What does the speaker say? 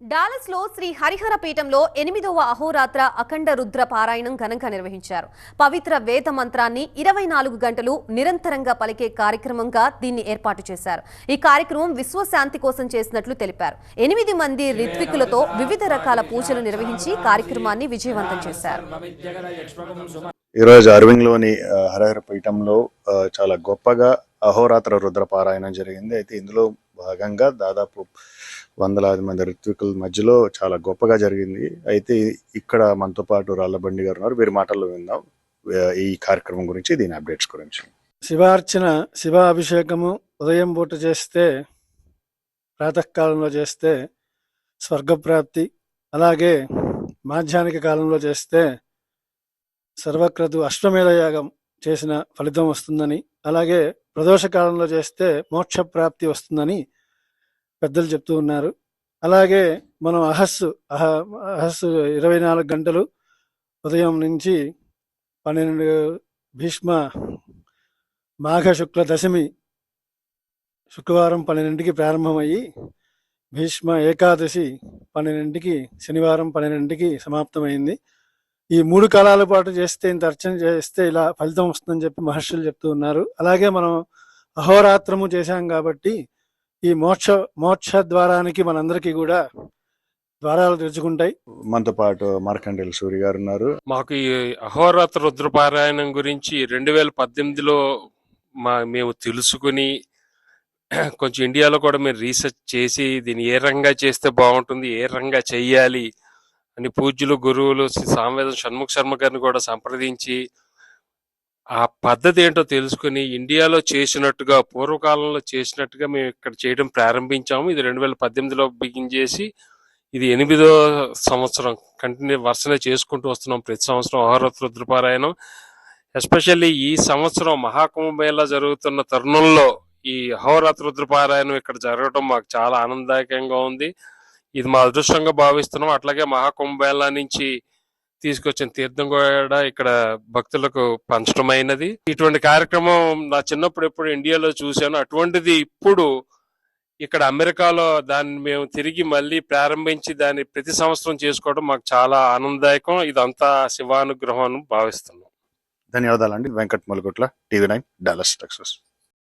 డాలస్లో శ్రీ హరిహర పీఠంలో ఎనిమిదవ అహోరాత్ర అఖండ రుద్ర పారాయణం ఘనంగా నిర్వహించారు. పవిత్ర వేద మంత్రాన్ని ఇరవై నాలుగు గంటలు నిరంతరంగా పలికే కార్యక్రమంగా దీన్ని ఏర్పాటు చేశారు. ఈ కార్యక్రమం విశ్వశాంతి కోసం చేసినట్లు తెలిపారు. ఎనిమిది మంది రిత్వికులతో వివిధ రకాల పూజలు నిర్వహించి కార్యక్రమాన్ని విజయవంతం చేశారు. ఈరోజు అరవింగ్లోని హరహర పీఠంలో చాలా గొప్పగా అహోరాత్ర రుద్ర పారాయణం జరిగింది. అయితే ఇందులో భాగంగా దాదాపు వందలాది మంది ఋత్వికుల మధ్యలో చాలా గొప్పగా జరిగింది. అయితే ఇక్కడ మనతో పాటు రాళ్ళబండి గారు ఉన్నారు. వీరి మాటల్లో విందాం. ఈ కార్యక్రమం గురించి దీని అప్డేట్స్ గురించి. శివార్చన శివ అభిషేకము ఉదయం పూట చేస్తే ప్రాతకాలంలో చేస్తే స్వర్గప్రాప్తి. అలాగే మాధ్యానిక కాలంలో చేస్తే సర్వక్రతు అశ్వమేధ యాగం చేసిన ఫలితం వస్తుందని అలాగే ప్రదోష కాలంలో చేస్తే మోక్షప్రాప్తి వస్తుందని పెద్దలు చెప్తూ ఉన్నారు. అలాగే మనం అహస్సు అహ అహస్సు ఇరవై నాలుగు గంటలు ఉదయం నుంచి పన్నెండు భీష్మ మాఘ శుక్ల దశమి శుక్రవారం పన్నెండింటికి ప్రారంభమయ్యి భీష్మ ఏకాదశి పన్నెండింటికి శనివారం పన్నెండింటికి సమాప్తమైంది. ఈ మూడు కాలాల పాటు చేస్తే ఇంత అర్చన చేస్తే ఇలా ఫలితం వస్తుందని చెప్పి మహర్షులు చెప్తూ ఉన్నారు. అలాగే మనం అహోరాత్రము చేశాం కాబట్టి ఈ మోక్ష మోక్ష ద్వారానికి మనందరికీ కూడా ద్వారాలు తెరుచుకుంటాయి. మనతో పాటు మార్కండేల్ సూరి గారు ఉన్నారు మాకు ఈ అహోరాత్ర రుద్రపారాయణం గురించి రెండు వేల పద్దెనిమిదిలో మా మేము తెలుసుకుని కొంచెం ఇండియాలో కూడా మేము రీసెర్చ్ చేసి దీన్ని ఏ రంగా చేస్తే బాగుంటుంది ఏ రంగా చెయ్యాలి అని పూజ్యులు గురువులు శ్రీ సామవేదం షణ్ముఖ శర్మ గారిని కూడా సంప్రదించి ఆ పద్ధతి ఏంటో తెలుసుకుని ఇండియాలో చేసినట్టుగా పూర్వకాలంలో చేసినట్టుగా మేము ఇక్కడ చేయడం ప్రారంభించాము. ఇది రెండు వేల పద్దెనిమిదిలో బిగిన్ చేసి ఇది ఎనిమిదో సంవత్సరం కంటిన్యూ వరుసనే చేసుకుంటూ వస్తున్నాం ప్రతి సంవత్సరం అహోరాత్ర రుద్రపారాయణం. ఎస్పెషల్లీ ఈ సంవత్సరం మహాకుంభమేళా జరుగుతున్న తరుణంలో ఈ అహోరాత్ర రుద్రపారాయణం ఇక్కడ జరగడం మాకు చాలా ఆనందదాయకంగా ఉంది. ఇది మా అదృష్టంగా భావిస్తున్నాం. అట్లాగే మహాకుంభమేళా నుంచి తీసుకొచ్చిన తీర్థం కూడా ఇక్కడ భక్తులకు పంచడమైనది ఇటువంటి కార్యక్రమం నా చిన్నప్పుడు ఎప్పుడు ఇండియాలో చూశాను. అటువంటిది ఇప్పుడు ఇక్కడ అమెరికాలో దాన్ని మేము తిరిగి మళ్ళీ ప్రారంభించి దాన్ని ప్రతి సంవత్సరం చేసుకోవడం మాకు చాలా ఆనందదాయకం. ఇదంతా శివానుగ్రహం అని భావిస్తున్నాం. ధన్యవాదాలండి. Venkat Malugutla TV nine Dallas Texas.